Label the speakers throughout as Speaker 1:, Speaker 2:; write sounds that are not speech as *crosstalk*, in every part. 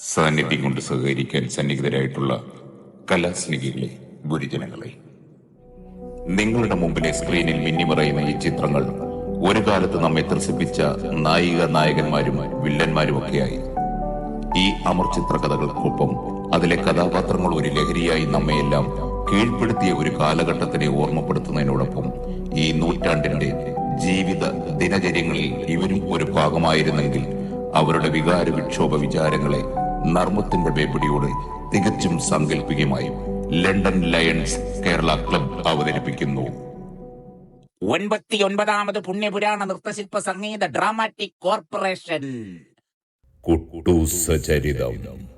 Speaker 1: സാന്നിധ്യം കൊണ്ട് സഹകരിക്കാൻ സന്നിഹിതരായിട്ടുള്ള കലാസ്നേഹികളെ ഗുരുജനങ്ങളെ. നിങ്ങളുടെ മുമ്പിലെ സ്ക്രീനിൽ മിന്നിമറയുന്ന ഈ ചിത്രങ്ങൾ ഒരു കാലത്ത് നമ്മെ ത്രസിപ്പിച്ച നായിക നായകന്മാരും വില്ലന്മാരുമൊക്കെയായി. ഈ അമർ ചിത്രകഥകൾക്കൊപ്പം അതിലെ കഥാപാത്രങ്ങൾ ഒരു ലഹരിയായി നമ്മയെല്ലാം കീഴ്പ്പെടുത്തിയ ഒരു കാലഘട്ടത്തിനെ ഓർമ്മപ്പെടുത്തുന്നതിനോടൊപ്പം ഈ നൂറ്റാണ്ടിന്റെ ജീവിത ദിനചര്യങ്ങളിൽ ഇവരും ഒരു ഭാഗമായിരുന്നെങ്കിൽ അവരുടെ വികാര വിക്ഷോഭ വിചാരങ്ങളെ നർമ്മത്തിന്റെ വേപ്പിടിയോട് തികച്ചും സങ്കല്പികമായി ലണ്ടൻ ലയൺസ് കേരള ക്ലബ് അവതരിപ്പിക്കുന്നു.
Speaker 2: ഒൻപത്തിയൊൻപതാമത് പുണ്യപുരാണ നൃത്തശില്പ സംഗീത ഡ്രാമാറ്റിക് കോർപ്പറേഷൻ.
Speaker 3: കുട്ടൂസ
Speaker 4: ചരിതം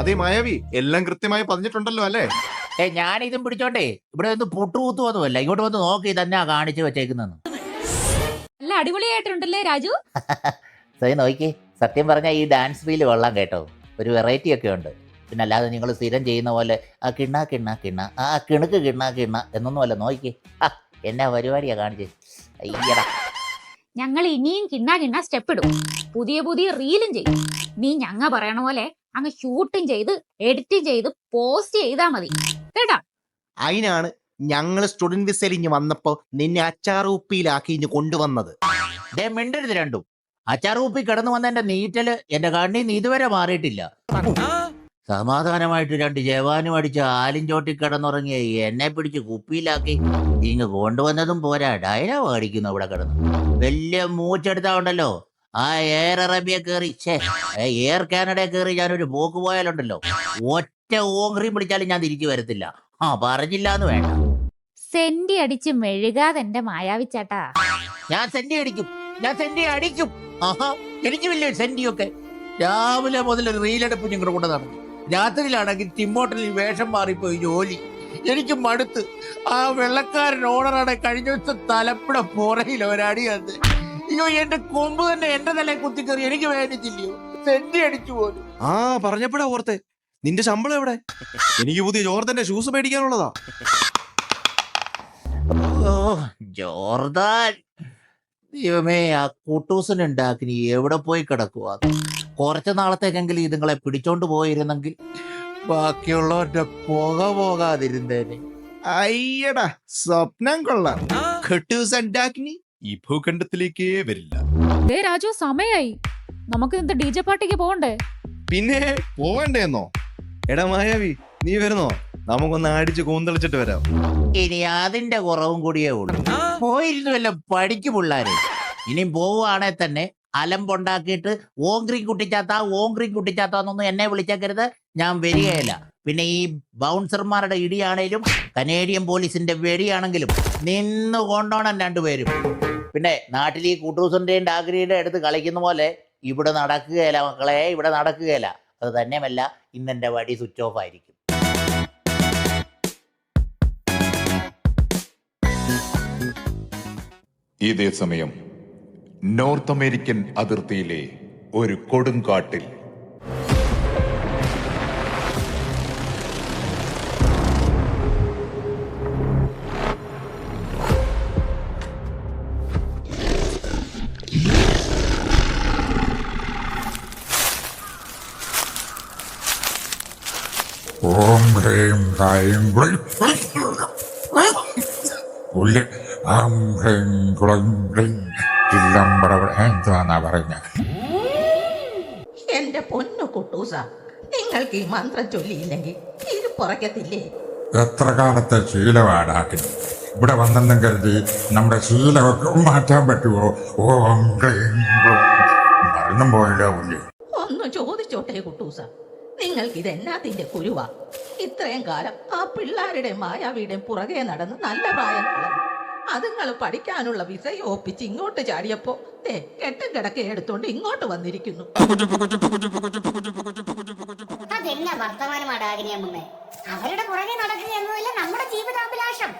Speaker 5: അതെ മായാവി എല്ലാം കൃത്യമായി പറഞ്ഞിട്ടുണ്ടല്ലോ അല്ലേ?
Speaker 2: ഏ ഞാൻ ഇതും പിടിച്ചോണ്ടേ ഇവിടെ ഒന്ന് പുട്ടുകൂത്തുവന്നുമല്ല. ഇങ്ങോട്ട് വന്ന് നോക്കി തന്നെ കാണിച്ചു വെച്ചേക്കുന്നെന്ന്
Speaker 6: നല്ല അടിപൊളിയായിട്ടുണ്ടല്ലേ രാജു? *laughs*
Speaker 2: സൈ നോക്കി. സത്യം പറഞ്ഞാൽ ഈ ഡാൻസ് ഫീൽ കൊള്ളാം കേട്ടോ. ഒരു വെറൈറ്റി ഒക്കെ ഉണ്ട്. പിന്നെ അല്ലാതെ നിങ്ങൾ സ്ഥിരം ചെയ്യുന്ന പോലെ ആ കിണ്ണ കിണ്ണ കിണ്ണ. ആ കിണുക്ക് കിണ്ണ കിണ്ണ. എന്നൊന്നും അല്ല നോക്കി. ആ എന്നാ പരിപാടിയാ കാണിച്ച്. അയ്യടാ.
Speaker 6: ഞങ്ങൾ ഇനിയും കിണ്ണ കിണ്ണ സ്റ്റെപ്പ് ഇടും. പുതിയ പുതിയ റീലും ചെയ്യും. നീ ഞങ്ങ പറയണ പോലെ അങ്ങ് ഷൂട്ടും ചെയ്ത് എഡിറ്റും ചെയ്ത് പോസ്റ്റ് ചെയ്താ മതി. കേട്ടാ?
Speaker 5: അതിനാണ് ഞങ്ങൾ സ്റ്റുഡന്റ് വിസയിൽ ഇഞ്ഞ് വന്നപ്പോ നിന്നെ അച്ചാറുപ്പിയിലാക്കി ഇഞ്ഞ് കൊണ്ടുവന്നത്.
Speaker 2: ദേ മിണ്ടരുത് രണ്ടും. അച്ചാറുപ്പി കിടന്നു വന്ന എന്റെ നീറ്റൽ എന്റെ കണ്ണിൽ നിന്ന് ഇതുവരെ മാറിയിട്ടില്ല. സമാധാനമായിട്ട് രണ്ട് ജവാനും അടിച്ച് ആലും ചോട്ടി കിടന്നുറങ്ങി എന്നെ പിടിച്ച് കുപ്പിയിലാക്കി ഇങ്ങ് കൊണ്ടുവന്നതും പോരാ. ഡയലോഗ് അടിക്കുന്നു അവിടെ കിടന്ന്. വലിയ മൂച്ചെടുത്താ ഉണ്ടല്ലോ. ആ എയർ അറേബ്യ കയറി എയർ കാനഡ കയറി ഞാനൊരു പോക്ക് പോയാലുണ്ടല്ലോ. ഒറ്റ ഓങ്ക്രീം പിടിച്ചാലും ഞാൻ തിരിച്ചു വരത്തില്ല. ആ പറഞ്ഞില്ല എന്ന് വേണ്ട.
Speaker 6: സെന്റി അടിച്ച് മെഴുകാതെ എന്റെ മായാവിച്ചേട്ടാ.
Speaker 2: ഞാൻ സെന്റി അടിക്കും. ഞാൻ സെന്റി അടിക്കും. ആഹാ എനിക്ക് വലിയ സെന്റിയൊക്കെ. രാവിലെ മുതൽ റീലെടുപ്പ് ഞങ്ങളുടെ കൂടെ നടന്നു. രാത്രിയിലാണെങ്കിൽ ടിമ്മോട്ടലിൽ വേഷം മാറിപ്പോയി ജോലി. എനിക്ക് മടുത്ത്. ആ വെള്ളക്കാരൻ ഓണറാണ് കഴിഞ്ഞ ദിവസം തലപ്പുഴ പുറയിൽ ഒരടി അത് അയ്യോ എന്റെ കൊമ്പ് തന്നെ എന്റെ തലയിൽ കുത്തിക്കറി എനിക്ക് വേദനിച്ചില്ലയോ? സെന്റി അടിച്ചു പോലും.
Speaker 5: ആ പറഞ്ഞപ്പോഴാ ഓർത്തെ. നിന്റെ ശമ്പളം എവിടെ? എനിക്ക് പുതിയ ജോർദന്റെ ഷൂസ് മേടിക്കാനുള്ളതാ.
Speaker 2: ജോർദാൻ. ദൈവമേ ആ കൂട്ടൂസിന് ഉണ്ടാക്കി നീ എവിടെ പോയി കിടക്കുക കുറച്ച് നാളത്തേക്കെങ്കിലും ഇതുങ്ങളെ പിടിച്ചോണ്ട് പോയിരുന്നെങ്കിൽ ബാക്കിയുള്ളവരുടെ പുക പോകാതിരുന്നേനെ.
Speaker 5: അയ്യടാ സ്വപ്നം കൊള്ളാം. ഈ ഭൂഖണ്ഡത്തിലേക്കേ വരില്ല.
Speaker 6: ദേ രാജു സമയായി. നമുക്ക് ഇന്നത്തെ ഡി ജെ പാർട്ടിക്ക് പോകണ്ടേ
Speaker 5: പിന്നെ പോവണ്ടേന്നോ? എടാ മായാവി നീ വരുന്നോ? നമുക്കൊന്ന് അടിച്ച് കൂന്തളിച്ചിട്ട് വരാം.
Speaker 2: ഇനി അതിന്റെ കുറവും കൂടിയേ ഉള്ളൂ. പോയിരുന്നു വല്ല പഠിക്കും പിള്ളാര്. ഇനി പോവുകയാണെ തന്നെ അലമ്പുണ്ടാക്കിയിട്ട് ഓങ്ക്രീം കുട്ടിച്ചാത്ത ഓങ്ക്രീം കുട്ടിച്ചാത്താന്നൊന്നും എന്നെ വിളിച്ചേക്കരുത്. ഞാൻ വരികയില്ല. പിന്നെ ഈ ബൗൺസർമാരുടെ ഇടിയാണേലും കനേഡിയൻ പോലീസിന്റെ വെടിയാണെങ്കിലും നിന്ന് കൊണ്ടോണം രണ്ടുപേരും. പിന്നെ നാട്ടിൽ ഈ കൂട്ടൂസിന്റെയും ഡാഗ്രിയുടെ അടുത്ത് കളിക്കുന്ന പോലെ ഇവിടെ നടക്കുകയില്ല മക്കളെ ഇവിടെ നടക്കുകയില്ല. അത് തന്നെയുമല്ല ഇന്നെന്റെ വടി സ്വിച്ച് ഓഫ് ആയിരിക്കും.
Speaker 1: ഇതേ സമയം നോർത്ത് അമേരിക്കൻ അതിർത്തിയിലെ ഒരു കൊടുങ്കാട്ടിൽ
Speaker 7: ഓം ഹ്രീം ഹൈം ക്ലീം ഉള്ളി ആം ഹ്രീം ക്ലീം ചില്ലമ്പട എന്താന്നാ പറയുന്നത്
Speaker 8: എന്റെ പൊന്നു കുട്ടൂസ നിങ്ങൾക്ക് ഈ മന്ത്രം ചൊല്ലിയില്ലെങ്കിൽ ഇത് പുറക്കത്തില്ലേ
Speaker 7: എത്ര കാലത്തെ ശീലമാടാക്കി ഇവിടെ വന്നെന്നും കരുതി നമ്മുടെ ശീലമൊക്കെ മാറ്റാൻ പറ്റുമോ ഓം ക്ലീം മറന്നും പോയില്ല
Speaker 8: ഒന്ന് ചോദിച്ചോട്ടെ കുട്ടൂസ നിങ്ങൾക്ക് ഇത് എന്നാത്തിന്റെ കുരുവാ? ഇത്രയും കാലം ആ പിള്ളാരുടെ മായാവിയുടെയും പുറകെ നടന്ന് നല്ല പ്രായം അതുങ്ങൾ പഠിക്കാനുള്ള വിസ ഒപ്പിച്ച് ഇങ്ങോട്ട് ചാടിയപ്പോ ദേ കെട്ടും കിടക്കെ എടുത്തോണ്ട് ഇങ്ങോട്ട് വന്നിരിക്കുന്നു.
Speaker 9: അതെന്നാ അവരുടെ പുറകെ നടക്കുക എന്നതല്ല നമ്മുടെ ജീവിതാഭിലാഷം.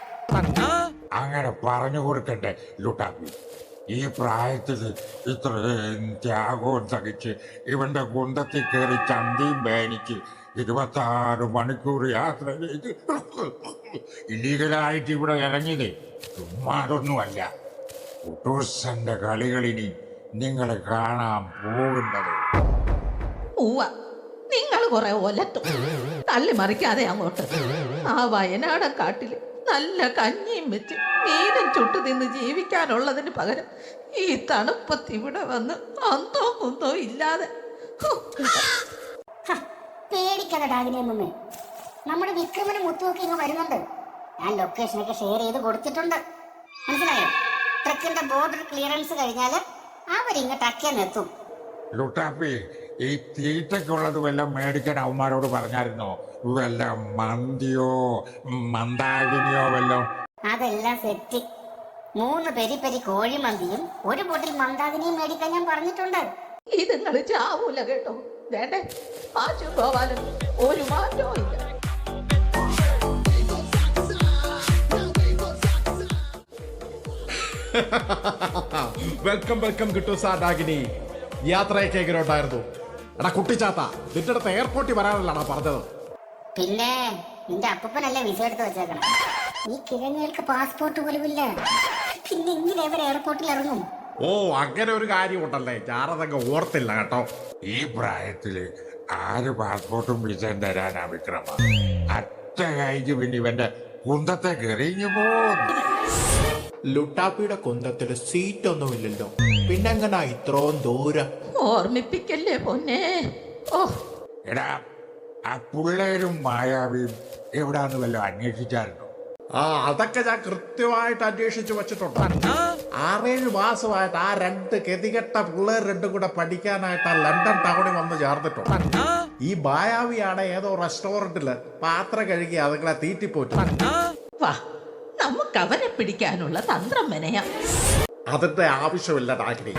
Speaker 7: അങ്ങനെ പറഞ്ഞു കൊടുക്കട്ടെ ലുട്ടാപ്പി ഈ പ്രായത്തിൽ ഇത്രയും ത്യാഗവും സഹിച്ച് ഇവന്റെ കുന്തത്തിൽ കയറി ചന്തയും വേനിക്ക് ഇരുപത്താറ് മണിക്കൂർ യാത്ര ചെയ്ത് ഇല്ലീഗലായിട്ട് ഇവിടെ ഇറങ്ങിയത്. ചുമ്മാതൊന്നുമല്ല. കുട്ടൂസന്റെ കളികളിനി നിങ്ങളെ കാണാൻ പോകുന്നത്.
Speaker 8: നിങ്ങൾ കുറെ ഒലത്തും തള്ളി മറിക്കാതെ അങ്ങോട്ട്. ആ വയനാടൻ കാട്ടിൽ നല്ല കഞ്ഞിയും വെച്ച് മീനും ചുട്ടു തിന്ന് ജീവിക്കാനുള്ളതിന് പകരം ഈ തണുപ്പത്ത് ഇവിടെ വന്ന് അന്തോ കുന്തോ ഇല്ലാതെ ഹോ,
Speaker 9: പേടിക്കണ്ട ഡാഗിനെ നമ്മുടെ വിക്രമനും മുത്തുമൊക്കെ ഇങ്ങ് വരുന്നുണ്ട്. ഞാൻ ലൊക്കേഷനൊക്കെ ഷെയർ ചെയ്ത് കൊടുത്തിട്ടുണ്ട്. മനസ്സിലായോ? ട്രക്കിന്റെ ബോർഡർ ക്ലിയറൻസ് കഴിഞ്ഞാൽ അവരിങ്ങ് ടക്കിയെന്നെത്തും
Speaker 7: ലുട്ടാപ്പി ഈ തീറ്റയ്ക്കുള്ളത് വല്ലതും മേടിക്കാൻ അവന്മാരോട് പറഞ്ഞായിരുന്നോ? വല്ല മന്തിയോ മന്ദാകിനിയോ വല്ലോ
Speaker 9: അതെല്ലാം സെറ്റ് മൂന്ന് പെരി പെരി കോഴിമന്തിയും ഒരു ബോട്ടിൽ മന്ദാകിനിയും മേടിക്കാൻ ഞാൻ പറഞ്ഞിട്ടുണ്ട്.
Speaker 8: ഇത് നിങ്ങൾ ചാവൂല കേട്ടോ. വേണ്ടേ ആച്ചു പോവാനും ഒരു മാറ്റവും ഇല്ല.
Speaker 10: Welcome welcome Kittu sir ഡാഗിനി. യാത്രയൊക്കെ എങ്ങനെ ഉണ്ടായിരുന്നു എടാ കുട്ടിച്ചാത്ത നിന്റെ അടുത്ത് എയർപോർട്ടിൽ വരാനല്ലടാ പറഞ്ഞത്.
Speaker 9: പിന്നെ നിന്റെ അപ്പനല്ലേ വിസ എടുത്ത് വെച്ചേക്കണം? ഈ കിഴങ്ങുകൾക്ക് പാസ്പോർട്ട് പോലും ഇല്ല പിന്നെ ഇങ്ങനെ ഇവർ എയർപോർട്ടിൽ ഇറങ്ങും?
Speaker 10: ഓ അങ്ങനെ ഒരു കാര്യമുണ്ടല്ലേ? ഞാനതങ്ങ് ഓർത്തില്ല കേട്ടോ.
Speaker 7: ഈ പ്രായത്തിൽ ആര് പാസ്പോർട്ടും വിസയും തരാനാ വിക്രമ? അറ്റ കഴിഞ്ഞ് പിന്നെ ഇവന്റെ കുന്തത്തെ കെറിഞ്ഞു പോകുന്നു.
Speaker 11: ലുട്ടാപ്പിയുടെ കുന്തത്തിൽ സീറ്റ് ഒന്നുമില്ലല്ലോ പിന്നെങ്ങനാ ഇത്രയും ദൂരം?
Speaker 8: ഓർമ്മിപ്പിക്കല്ലേ പൊന്നെ? ഓ.
Speaker 7: എടാ ആ പിള്ളേരും മായാവിയും എവിടാന്ന് വല്ലതും അന്വേഷിച്ചായിരുന്നു?
Speaker 10: ആ അതൊക്കെ ഞാൻ കൃത്യമായിട്ട് അന്വേഷിച്ചു വെച്ചിട്ടുണ്ട്. ആറേഴ് മാസമായിട്ട് ആ രണ്ട് ഗതികെട്ട പിള്ളേർ രണ്ടും കൂടെ പഠിക്കാനായിട്ട് ആ ലണ്ടൻ ടൗണിൽ വന്ന് ചേർന്നിട്ടുണ്ട്. ഈ മായാവിയാണ് ഏതോ റെസ്റ്റോറന്റിൽ പാത്രം കഴുകി അതുങ്ങളെ തീറ്റിപ്പോറ്റു
Speaker 8: നമുക്ക് പിടിക്കാനുള്ള തന്ത്രം മെനയാം.
Speaker 10: അതിന്റെ ആവശ്യമില്ല ഡാകിനി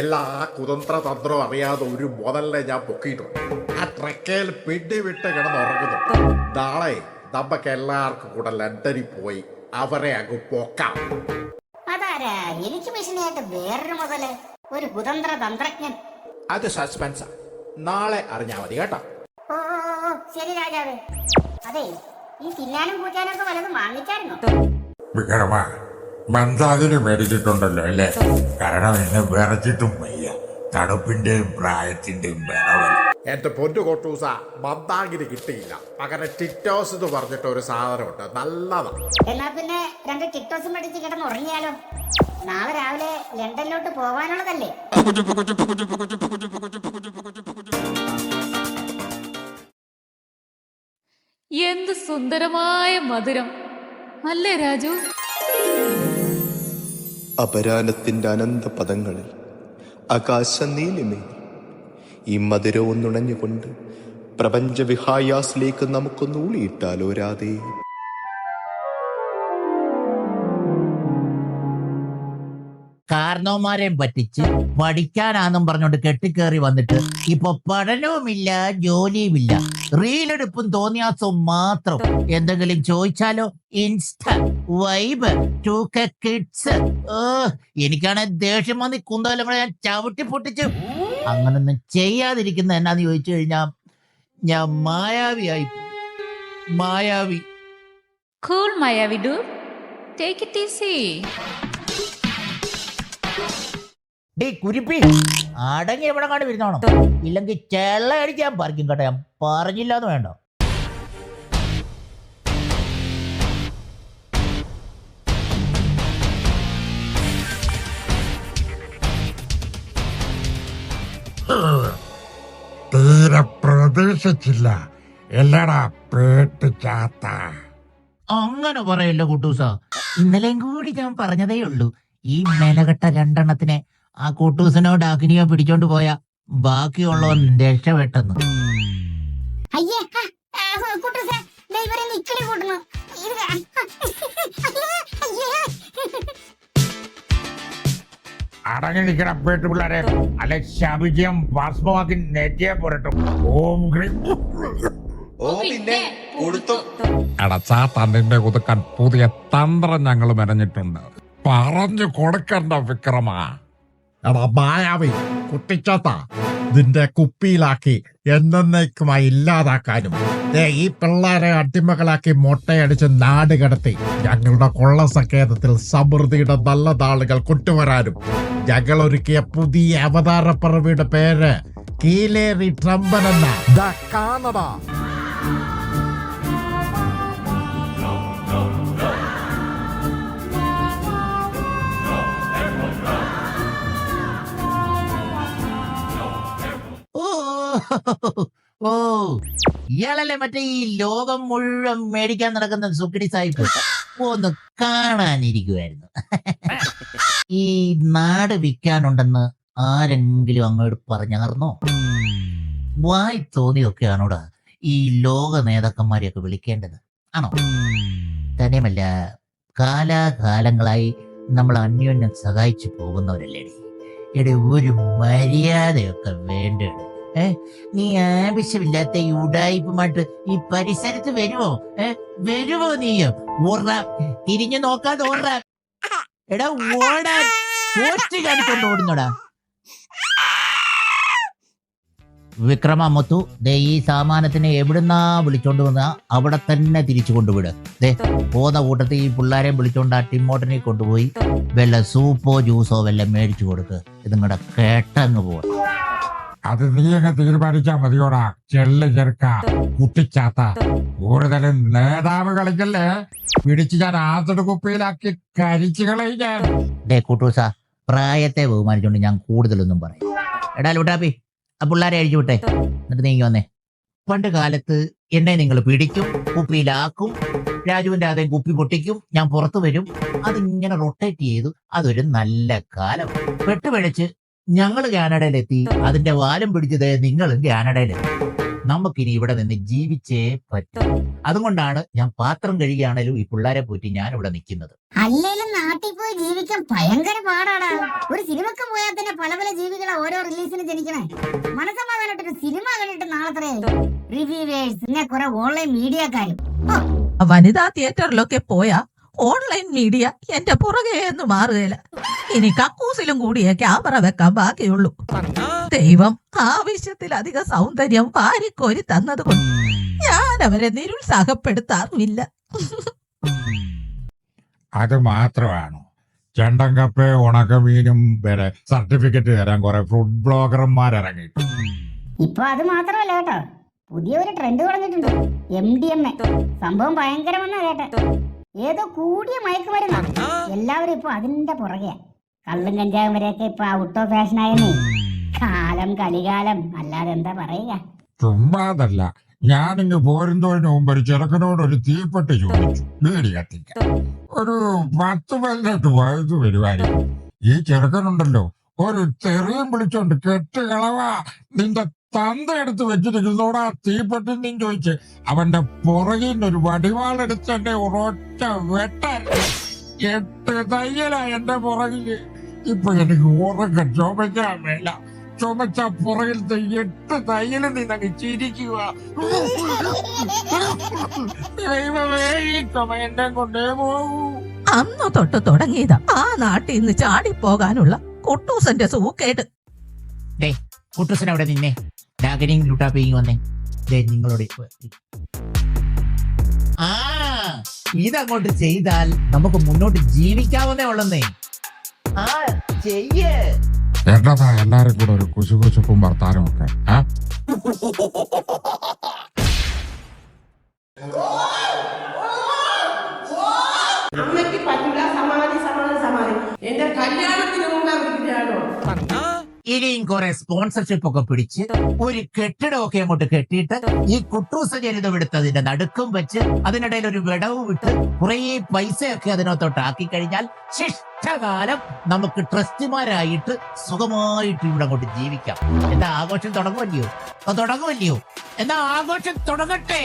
Speaker 10: എല്ലാ കുതന്ത്ര തന്ത്രവും അറിയാതെ ഒരു മുതലിനെ ഞാൻ പൊക്കിയിട്ടുണ്ട്. ആ ട്രക്കയിൽ പിടി വിട്ട് കിടന്നുറങ്ങുന്നു. നാളെ നമുക്ക് എല്ലാവർക്കും കൂടെ ലണ്ടനിൽ പോയി അവരെ അങ്ങ് പൊക്കാം.
Speaker 9: അതാരാ എനിക്ക് മിഷനായിട്ട് വേറൊരു മുതൽ ഒരു കുതന്ത്ര തന്ത്രജ്ഞൻ.
Speaker 11: അത് സസ്പെൻസാ. നാളെ അറിഞ്ഞാ മതി കേട്ടോ.
Speaker 9: ഓ ഓ, ഓ, ഓ, ശരി രാജാവേ. അതെ ഈ തിന്നാനും കൂറ്റാനൊക്കെ വല്ലതും വാങ്ങിച്ചായിരുന്നോ?
Speaker 7: വിക്രമ മന്ദാകിനി മേടിച്ചിട്ടുണ്ടല്ലോ അല്ലേ? കാരണം എന്നെ വിറച്ചിട്ടും വയ്യ. തണുപ്പിന്റെയും പ്രായത്തിന്റെയും വിറവൽ
Speaker 10: എന്റെ പൊന്നു കൊട്ടൂസ മന്ദാകിരി കിട്ടിയില്ല. പകരം ടിറ്റോസ് എന്ന് പറഞ്ഞിട്ട് ഒരു സാധനമുണ്ട്. നല്ലതാണ്
Speaker 9: എന്നാ പിന്നെ രണ്ട് ടിറ്റോസ് മേടിച്ച് കിടന്ന് ഉറങ്ങിയാലോ? നാളെ രാവിലെ ലണ്ടനിലോട്ട് പോകാനുള്ളതല്ലേ
Speaker 4: എന്ത് സുന്ദരമായ മധുരം. അല്ലേ രാജു?
Speaker 12: അപരാനത്തിന്റെ അനന്ത പദങ്ങളിൽ ആകാശ നീലിമേ ഈ മധുരവും നുണഞ്ഞുകൊണ്ട് പ്രപഞ്ച വിഹായാസിലേക്ക് നമുക്കൊന്ന് ഊളിയിട്ടാലോ രാധേ
Speaker 2: കാരണവന്മാരെയും പറ്റിച്ച് പഠിക്കാനാന്നും പറഞ്ഞോണ്ട് കെട്ടിക്കേറി വന്നിട്ട് ഇപ്പൊ പഠനവുമില്ല ജോലിയുമില്ല. റീലെടുപ്പും തോന്നിയാസവും മാത്രം. എന്തെങ്കിലും ചോദിച്ചാലോ? Insta vibe kids. ഓ എനിക്കാണെ ദേഷ്യം വന്നി കുന്തോലം ഞാൻ ചവിട്ടി പൊട്ടിച്ച് അങ്ങനൊന്നും ചെയ്യാതിരിക്കുന്ന എന്നാന്ന് ചോദിച്ചു കഴിഞ്ഞാൽ ഞാൻ മായാവിയായി. Mayavi.
Speaker 4: Cool Mayavi do take it easy
Speaker 2: day കുരിപ്പി. അടങ്ങി എവിടെ കാണി വരുന്നോണം ഇല്ലെങ്കിൽ ചെള്ള അടിക്കാൻ പറിക്കും കേട്ടോ. ഞാൻ പറഞ്ഞില്ലാന്ന് വേണ്ട.
Speaker 7: തീരെ പ്രതീക്ഷിച്ചില്ല. എല്ലടാ പേട്ടിച്ചാത്ത
Speaker 2: അങ്ങനെ പറയല്ല കുട്ടൂസ. ഇന്നലെയും കൂടി ഞാൻ പറഞ്ഞതേ ഉള്ളൂ. ഈ മേലകെട്ട രണ്ടെണ്ണത്തിനെ ആ കുട്ടൂസിനോട് അഗ്നിയോ പിടിച്ചോണ്ട് പോയ ബാക്കിയുള്ളവൻ രക്ഷപ്പെട്ടെന്ന്
Speaker 9: അയ്യേ കുട്ടൂസ കൂട്ടണു.
Speaker 7: അടങ്ങി നിൽക്കണ പേട്ട് പിള്ളേരെ. അല്ലെ ശബിജയം ഭസ്മമാക്കി നെറ്റിയെ പുരട്ടും. ഓം ഹ്രീം.
Speaker 5: ഓ പിന്നെ കൊടുത്തു.
Speaker 7: എടാ ചാത്ത നിന്റെ കുതുക്കാൻ പുതിയ തന്ത്രം ഞങ്ങൾ മെനഞ്ഞിട്ടുണ്ട്. പറഞ്ഞു കൊടുക്കണ്ട വിക്രമ.
Speaker 10: എടാ മായാവി കുട്ടിച്ചാത്ത നിന്റെ കുപ്പിയിലാക്കി എന്നേക്കുമായി ഇല്ലാതാക്കാനും. ഈ പിള്ളേരെ അടിമകളാക്കി മുട്ടയടിച്ച് നാട് കടത്തി ഞങ്ങളുടെ കൊള്ള സങ്കേതത്തിൽ സമൃദ്ധിയുടെ നല്ല താളുകൾ കൊണ്ടുവരാനും. ഞങ്ങൾ ഒരുക്കിയ പുതിയ അവതാര അവതാരപ്പറവിയുടെ പേര് കീലേറി ട്രംപൻ എന്ന ദ കാനഡ.
Speaker 2: ഓ ഇയാളല്ലേ മറ്റേ ഈ ലോകം മുഴുവൻ മേടിക്കാൻ നടക്കുന്ന സുക്കിടി സാഹിബ്? ഒന്ന് കാണാനിരിക്കുമായിരുന്നു ഈ നാട് വിൽക്കാനുണ്ടെന്ന് ആരെങ്കിലും അങ്ങോട്ട് പറഞ്ഞാർന്നോ? വായി തോന്നിയൊക്കെയാണോടാ ഈ ലോക നേതാക്കന്മാരെയൊക്കെ വിളിക്കേണ്ടത്. ആണോ? തന്നെയുമല്ല കാലാകാലങ്ങളായി നമ്മൾ അന്യോന്യം സഹായിച്ചു പോകുന്നവരല്ലേ എടി ഒരു മര്യാദയൊക്കെ വേണ്ടത് നീ ആവശ്യമില്ലാത്ത ഈ ഈ പരിസരത്ത് വരുമോ ഏ വരുമോ നീയോ? ഓർറ തിരിഞ്ഞു നോക്കാതെ ഓർറ എടാ ഓടാൻ പോസ്റ്റ് കാണിക്കൊണ്ട് ഓടുന്നോടാ. വിക്രമ മുത്തു ദേ ഈ സാമാനത്തിനെ എവിടുന്നാ വിളിച്ചോണ്ട് വന്നാ അവിടെ തന്നെ തിരിച്ചു കൊണ്ടുവിട്. ദേ പോന്ന കൂട്ടത്തിൽ ഈ പിള്ളേരെ വിളിച്ചോണ്ട് ആ ടിമ്മോട്ടനെ കൊണ്ടുപോയി വല്ല സൂപ്പോ ജ്യൂസോ വല്ല മേടിച്ചു കൊടുക്ക്. ഇതുങ്ങടെ കേട്ടങ്ങ് പോവാ.
Speaker 7: അത് നീ അങ്ങ് തീരുമാനിച്ചാ മതിയോടാ. ചെള്ളു ചെറുക്ക കുട്ടിച്ചാത്ത. കൂടുതലും നേതാവ് കളിക്കല്ലേ? പിടിച്ച് ഞാൻ ആസിഡ് കുപ്പിയിലാക്കി കരിച്ചു കളയും
Speaker 2: പ്രായത്തെ ബഹുമാനിച്ചുകൊണ്ട് ഞാൻ കൂടുതലൊന്നും പറയും. എടാ ലൂട്ടാപ്പി ആ പിള്ളേരെ അഴിച്ചു വിട്ടെ. എന്നിട്ട് നീങ്ങി വന്നേ. പണ്ട് കാലത്ത് എന്നെ നിങ്ങൾ പിടിക്കും കുപ്പിയിലാക്കും രാജുവിന്റെ അതേ കുപ്പി പൊട്ടിക്കും ഞാൻ പുറത്തു വരും. അതിങ്ങനെ റൊട്ടേറ്റ് ചെയ്തു. അതൊരു നല്ല കാലം. പെട്ടുപിഴച്ച് ഞങ്ങൾ കാനഡയിലെത്തി. അതിന്റെ വാലം പിടിച്ചത് നിങ്ങളും കാനഡയിലെത്തി. നമുക്കിനി ഇവിടെ നിന്ന് ജീവിച്ചേ പറ്റും. അതുകൊണ്ടാണ് ഞാൻ പാത്രം കഴുകിയാണേലും ഈ പിള്ളേരെ പോറ്റി ഞാൻ ഇവിടെ നിൽക്കുന്നത്.
Speaker 9: അല്ലേലും നാട്ടിൽ പോയി ജീവിക്കാൻ ഭയങ്കര പാടാടാ. ഒരു സിനിമക്ക് പോയാൽ തന്നെ പല പല ജീവികളെ ഓരോ റിലീസിന് ജനിക്കണേ. മനസ്സമാധാനമായിട്ട് സിനിമ കണ്ടിട്ട് നാളെ റിവ്യൂവേഴ്സ് പിന്നെ കുറെ ഓൺലൈൻ മീഡിയക്കാരും
Speaker 8: വനിതാ തിയേറ്ററിലൊക്കെ പോയാ ഓൺലൈൻ മീഡിയ എന്റെ പുറകെ എന്ന് മാറുകയില്ല. ഇനി കക്കൂസിലും കൂടിയ ക്യാമറ വെക്കാൻ ബാക്കിയുള്ളൂ. ദൈവം ആവശ്യത്തിലധികം സൗന്ദര്യം വാരിക്കോരി തന്നതുകൊണ്ട് ഞാൻ അവരെ നിരുത്സാഹപ്പെടുത്താറുമില്ല.
Speaker 7: അത് മാത്രമാണോ. ചെണ്ടൻ കപ്പ ഉണക്കമീനും വരെ സർട്ടിഫിക്കറ്റ് തരാൻ കുറെ ഫുഡ് ബ്ലോഗർമാർ ഇറങ്ങി.
Speaker 9: ഇപ്പൊ അത് മാത്രമല്ല കേട്ടോ. പുതിയൊരു ട്രെൻഡ് തുടങ്ങിയിട്ടുണ്ട്. എം ഡി എം എ സംഭവം ഭയങ്കരമെന്നാ കേട്ടെ. ഏതോ കൂടിയ മയക്കുമരുന്നാണ് എല്ലാവരും ഇപ്പൊ അതിന്റെ പുറകെ. കള്ളും കഞ്ചാവും വരെയൊക്കെ ഇപ്പൊ ഔട്ട് ഓഫ് ഫാഷൻ ആയെന്നേ. കാലം കലികാലം. അല്ലാതെ എന്താ പറയുക?
Speaker 7: ചുമ്മാതല്ല. ഞാനിങ്ങ് പോരുന്നതിന് മുമ്പ് ഒരു ചെറുക്കനോട് ഒരു തീപ്പെട്ടി ചോദിച്ചു. വീടി കത്തിക്ക ഒരു പത്ത് പതിനെട്ട് വയസ്സ് വരുമായിരിക്കും ഈ ചെറുക്കനുണ്ടല്ലോ. ഒരു തെറിയും വിളിച്ചോണ്ട് കെട്ടുകളവാ നിന്റെ തന്ത എടുത്ത് വെച്ചിരിക്കുന്നോടാ തീപ്പെട്ടി നീ ചോദിച്ച് അവന്റെ പുറകിൽ നിന്ന് ഒരു വടിവാളെടുത്ത് എന്നെ ഒരൊറ്റ വെട്ടാൻ എട്ട് തയ്യല എന്റെ പുറകിൽ. ഇപ്പൊ എനിക്ക് ഉറക്കം ചുമക്കാൻ മേല. ചുമച്ച പുറകിലത്തെ എട്ട് തയ്യൽ നിന്നങ്ങ് ചിരിക്കുക ദൈവമേ ഈ ചുമ എന്നെ കൊണ്ടേ പോകൂ
Speaker 8: അന്ന് തൊട്ട് തുടങ്ങിയതാ ആ നാട്ടിൽ നിന്ന് ചാടിപ്പോകാനുള്ള കൊട്ടൂസന്റെ സൂക്കേട്.
Speaker 2: ഡേ കുട്ടൂസൻ അവിടെ നിന്നെ. നാഗരിയും ലുട്ടാപ്പിയും വന്നേ. ദേ നിങ്ങളോട് ഇപ്പൊ- ആ ഇതങ്ങോട്ട് ചെയ്താൽ നമുക്ക് മുന്നോട്ട് ജീവിക്കാവുന്നേ ഉള്ളന്നേ. ആ ചെയ്യേ.
Speaker 7: എന്നതാ എല്ലാരും കൂടെ ഒരു കുശു കുശുപ്പും വർത്താനം ഒക്കെ.
Speaker 3: അമ്മയ്ക്ക് പറ്റില്ല സമാധി സമാധി സമാധി. എന്റെ കല്യാണത്തിന് മുമ്പ്
Speaker 2: ഇനിയും കുറെ സ്പോൺസർഷിപ്പ് ഒക്കെ പിടിച്ച് ഒരു കെട്ടിടമൊക്കെ അങ്ങോട്ട് കെട്ടിയിട്ട് ഈ കുട്ടൂസ ചരിതം എടുത്തതിന്റെ നടുക്കും വെച്ച് അതിനിടയിൽ ഒരു വിടവ് വിട്ട് കുറേ പൈസയൊക്കെ അതിനകത്തോട്ട് ആക്കി കഴിഞ്ഞാൽ ശിഷ്ടകാലം നമുക്ക് ട്രസ്റ്റിമാരായിട്ട് സുഖമായിട്ട് ഇവിടെ അങ്ങോട്ട് ജീവിക്കാം. എന്താ ആഘോഷം തുടങ്ങുമല്ലയോ തുടങ്ങുമല്ലയോ എന്നാ ആഘോഷം തുടങ്ങട്ടെ.